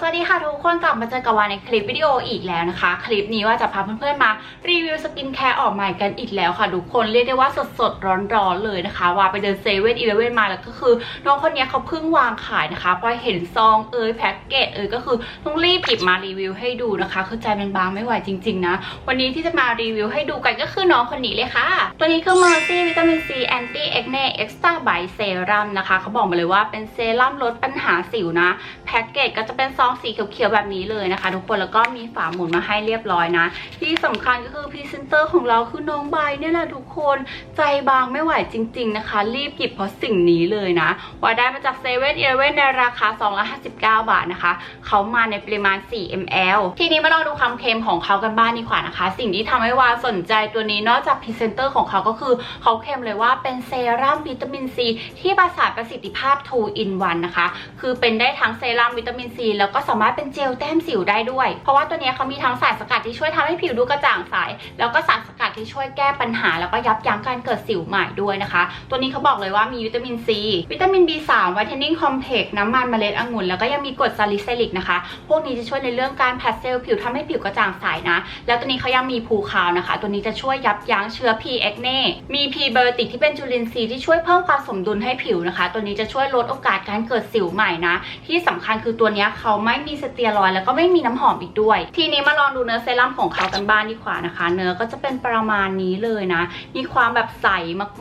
สวัสดีค่ะทุกคนกลับมาเจอกับวานในคลิปวิดีโออีกแล้วนะคะ คลิปนี้ว่าจะพาเพื่อนๆมารีวิวสกินแคร์ออกใหม่กันอีกแล้วค่ะทุกคนเรียกได้ว่าสดๆร้อนๆเลยนะคะว่าไปเดินเซเว่นอีเลเว่นมาแล้วก็คือน้องคนนี้เขาเพิ่งวางขายนะคะพอเห็นซองเอยแพ็กเกจเอยก็คือต้องรีบหยิบมารีวิวให้ดูนะคะคือใจมันบางไม่ไหวจริงๆนะวันนี้ที่จะมารีวิวให้ดูกันก็คือน้องคนนี้เลยค่ะ ตัวนี้คือ Mercy วิตามิน C Anti Acne Extra by Serum นะคะเขาบอกมาเลยว่าเป็นเซรั่มลดปัญหาสิวนะแพ็กเกจก็จะเป็นซององสีเขียวๆแบบนี้เลยนะคะ ทุกคนแล้วก็มีฝาหมุนมาให้เรียบร้อยนะ ที่สำคัญก็คือพรีเซนเตอร์ของเราคือน้องใบเนี่ยแหละทุกคนใจบางไม่ไหวจริง ๆนะคะ รีบหยิบเพราะสิ่งนี้เลยนะว่าได้มาจากเซเว่นอีเลเว่นในราคา259บาทนะคะ เขามาในปริมาณ 4 ml ทีนี้มาลองดูความเค็มของเขากันบ้างดีกว่านะคะ สิ่งที่ทำให้วาสนใจตัวนี้นอกจากพรีเซนเตอร์ของเขาก็คือเขาเค็มเลยว่าเป็นเซรั่มวิตามินซีที่ประสานประสิทธิภาพ 2 in 1นะคะ คือเป็นได้ทั้งเซรั่มวิตามินซีแล้วก็ก็สามารถเป็นเจลแต้มสิวได้ด้วย เพราะว่าตัวนี้เขามีทั้งสารสกัดที่ช่วยทำให้ผิวดูกระจ่างใส แล้วก็สารสกัดที่ช่วยแก้ปัญหา แล้วก็ยับยั้งการเกิดสิวใหม่ด้วยนะคะ ตัวนี้เขาบอกเลยว่ามีวิตามินซี วิตามิน B3 วิตามินคอมเพล็กซ์น้ำมันเมล็ดองุ่น แล้วก็ยังมีกรดซาลิซิลิกนะคะ พวกนี้จะช่วยในเรื่องการแพดเซลล์ผิวทำให้ผิวกระจ่างใสนะ แล้วตัวนี้เขายังมีภูคาวนะคะ ตัวนี้จะช่วยยับยั้งเชื้อ P เอ็กเน่มีพีเบอร์ติกที่เป็นจุลินทรีย์ที่ช่วยเพิ่มความสมดุลให้ผิวนะคะ ตัวนี้จะช่วยลดโอกาสการเกิดสิวใหม่นะ ที่สำคัญคือตัวนี้เขาไม่มีสเตียรอยแล้วก็ไม่มีน้ำหอมอีกด้วย ทีนี้มาลองดูเนื้อเซรั่มของเขากันบ้างดีกว่านะคะ เนื้อก็จะเป็นประมาณนี้เลยนะ มีความแบบใส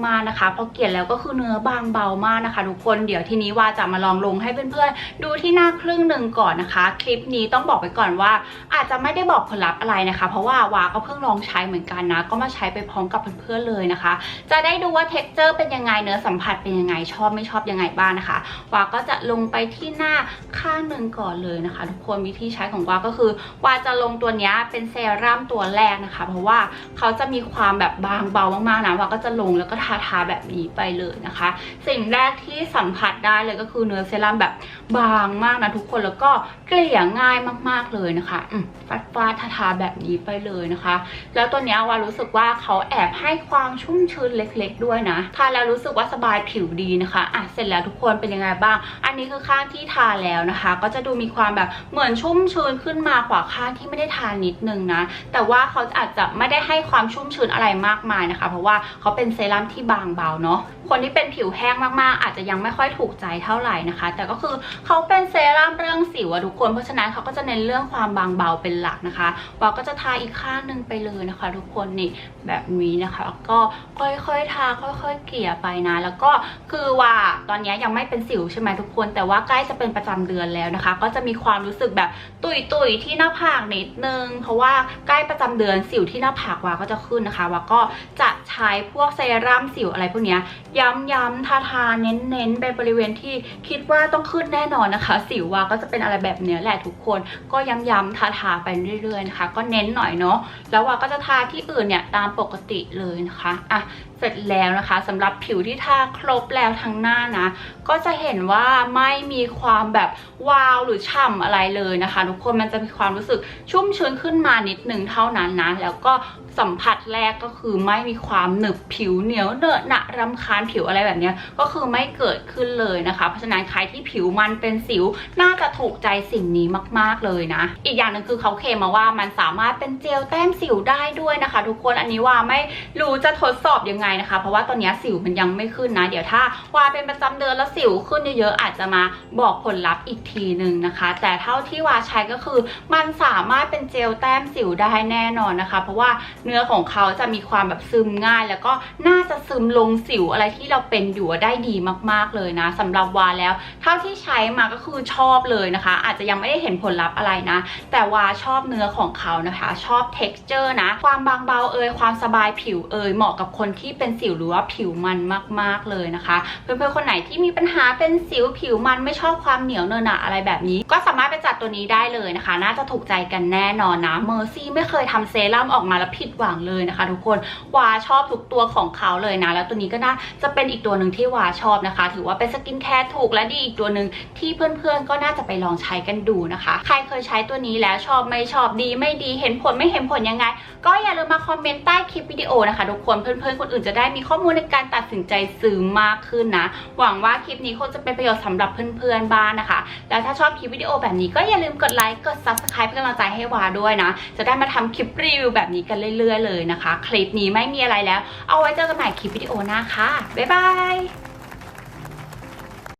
มากๆนะคะพอเกลี่ยแล้วก็คือเนื้อบางเบามากนะคะทุกคนเดี๋ยวทีนี้ว่าจะมาลองลงให้เพื่อนๆดูที่หน้าครึ่งหนึ่งก่อนนะคะ คลิปนี้ต้องบอกไปก่อนว่า อาจจะไม่ได้บอกผลลัพธ์อะไรนะคะ เพราะว่าวาก็เพิ่งลองใช้เหมือนกันนะ ก็มาใช้ไปพร้อมกับเพื่อนๆเลยนะคะ จะได้ดูว่าเท็กเจอร์เป็นยังไงเนื้อสัมผัสเป็นยังไงชอบไม่ชอบยังไงบ้างนะคะวาก็จะลงไปที่หน้าข้างหนึ่งก่อนเลยนะคะ ทุกคนวิธีใช้ของวาก็คือวาจะลงตัวนี้เป็นเซรั่มตัวแรกนะคะ เพราะว่าเขาจะมีความแบบบางเบามากๆนะวาก็จะลงแล้วก็ทาทาๆแบบนี้ไปเลยนะคะ สิ่งแรกที่สัมผัสได้เลยก็คือเนื้อเซรั่มแบบ บางมากนะทุกคนแล้วก็เกลี่ยง่ายมากๆเลยนะคะฟาดฟาดทาทาแบบนี้ไปเลยนะคะ แล้วตัวนี้วารู้สึกว่าเขาแอบให้ความชุ่มชื้นเล็ก ๆ ด้วยนะทาแล้วรู้สึกว่าสบายผิวดีนะคะอะเสร็จแล้วทุกคนเป็นยังไงบ้าง อันนี้คือข้างที่ทาแล้วนะคะ ก็จะดูมีความแบบเหมือนชุ่มชื้นขึ้นมากว่าข้างที่ไม่ได้ทานิดนึงนะแต่ว่าเขาอาจจะไม่ได้ให้ความชุ่มชื้นอะไรมากมายนะคะ เพราะว่าเขาเป็นเซรั่มที่บางเบาเนาะคนที่เป็นผิวแห้งมากๆ อาจจะยังไม่ค่อยถูกใจเท่าไหร่นะคะ แต่ก็คือเขาเป็นเซรั่มเรื่องสิวอะทุกคน เพราะฉะนั้นเขาก็จะเน้นเรื่องความบางเบาเป็นหลักนะคะวาก็จะทาอีกข้างหนึ่งไปเลยนะคะ ทุกคนนี่แบบนี้นะคะแล้วก็ค่อยๆทาค่อยๆเกลี่ยไปนะ แล้วก็คือว่าตอนนี้ยังไม่เป็นสิวใช่ไหมทุกคน แต่ว่าใกล้จะเป็นประจำเดือนแล้วนะคะ ก็จะมีความรู้สึกแบบตุยๆที่หน้าผากนิดนึง เพราะว่าใกล้ประจำเดือนสิวที่หน้าผากวาก็จะขึ้นนะคะวาก็จะใช้พวกเซรั่มสิวอะไรพวกนี้ย้ำๆทาทาๆเน้นๆไปบริเวณที่คิดว่าต้องขึ้นแน่นอนนะคะ สิววาก็จะเป็นอะไรแบบเนี้ยแหละทุกคน ก็ย้ำๆทาทาๆไปเรื่อยๆนะคะ ก็เน้นหน่อยเนาะแล้ววาก็จะทาที่อื่นเนี่ยตามปกติเลยนะคะอะเสร็จแล้วนะคะสำหรับผิวที่ทาครบแล้วทั้งหน้านะ ก็จะเห็นว่าไม่มีความแบบวาวหรือฉ่ำอะไรเลยนะคะ ทุกคนมันจะมีความรู้สึกชุ่มชื้นขึ้นมานิดนึงเท่านั้นนะแล้วก็สัมผัสแรกก็คือไม่มีความหนึบผิวเหนียวเนอะหนะรำคาญผิวอะไรแบบนี้ก็คือไม่เกิดขึ้นเลยนะคะ เพราะฉะนั้นใครที่ผิวมันเป็นสิวน่าจะถูกใจสิ่งนี้มาก ๆเลยนะ อีกอย่างหนึ่งคือเขาเคลมมาว่ามันสามารถเป็นเจลแต้มสิวได้ด้วยนะคะ ทุกคนอันนี้ว่าไม่รู้จะทดสอบยังไงนะคะ เพราะว่าตอนนี้สิวมันยังไม่ขึ้นนะ เดี๋ยวถ้าว่าเป็นประจำเดือนแล้วสิวขึ้นเยอะๆอาจจะมาบอกผลลัพธ์อีกทีหนึ่งนะคะ แต่เท่าที่ว่าใช้ก็คือ มันสามารถเป็นเจลแต้มสิวได้แน่นอนนะคะ เพราะว่าเนื้อของเขาจะมีความแบบซึมง่ายแล้วก็น่าจะซึมลงสิวอะไรที่เราเป็นอยู่ได้ดีมากๆเลยนะสำหรับวาแล้ว เท่าที่ใช้มาก็คือชอบเลยนะคะ อาจจะยังไม่ได้เห็นผลลัพธ์อะไรนะ แต่ว่าชอบเนื้อของเขานะคะ ชอบ t e x t อร์นะ ความบางเบาเอยความสบายผิวเอยเหมาะกับคนที่เป็นสิวหรือว่าผิวมันมาก ๆเลยนะคะ เพื่อนๆคนไหนที่มีปัญหาเป็นสิวผิวมันไม่ชอบความเหนียวเนอะหนะอะไรแบบนี้ ก็สามารถไปจัดตัวนี้ได้เลยนะคะ น่าจะถูกใจกันแน่นอนนะเมอร์ซี่ไม่เคยทำเซรั่มออกมาแล้วผิดผิดหวังเลยนะคะ ทุกคนวาชอบอบทุกตัวของเขาเลยนะ แล้วตัวนี้ก็น่าจะเป็นอีกตัวหนึ่งที่วาชอบนะคะ ถือว่าเป็นสกินแคร์ถูกและดีอีกตัวหนึ่งที่เพื่อนๆก็น่าจะไปลองใช้กันดูนะคะ ใครเคยใช้ตัวนี้แล้วชอบไม่ชอบดีไม่ดีเห็นผลไม่เห็นผลยังไง ก็อย่าลืมมาคอมเมนต์ใต้คลิปวิดีโอนะคะทุกคนเพื่อนๆคนอื่นจะได้มีข้อมูลในการตัดสินใจซื้อมากขึ้นนะ หวังว่าคลิปนี้คงจะเป็นประโยชน์สำหรับเพื่อนๆบ้างนะคะ แล้วถ้าชอบคลิปวิดีโอแบบนี้ก็อย่าลืมกดไลค์กด subscribe เป็นกำลังใจให้วาด้วยนะ จะได้มาทำคลิปรีวิวแบบนี้กันเรื่อย ๆ เลยนะคะ คลิปนี้ไม่มีอะไรแล้ว เอาไว้เจอกันใหม่คลิปวิดีโอหน้าค่ะ บ๊ายบาย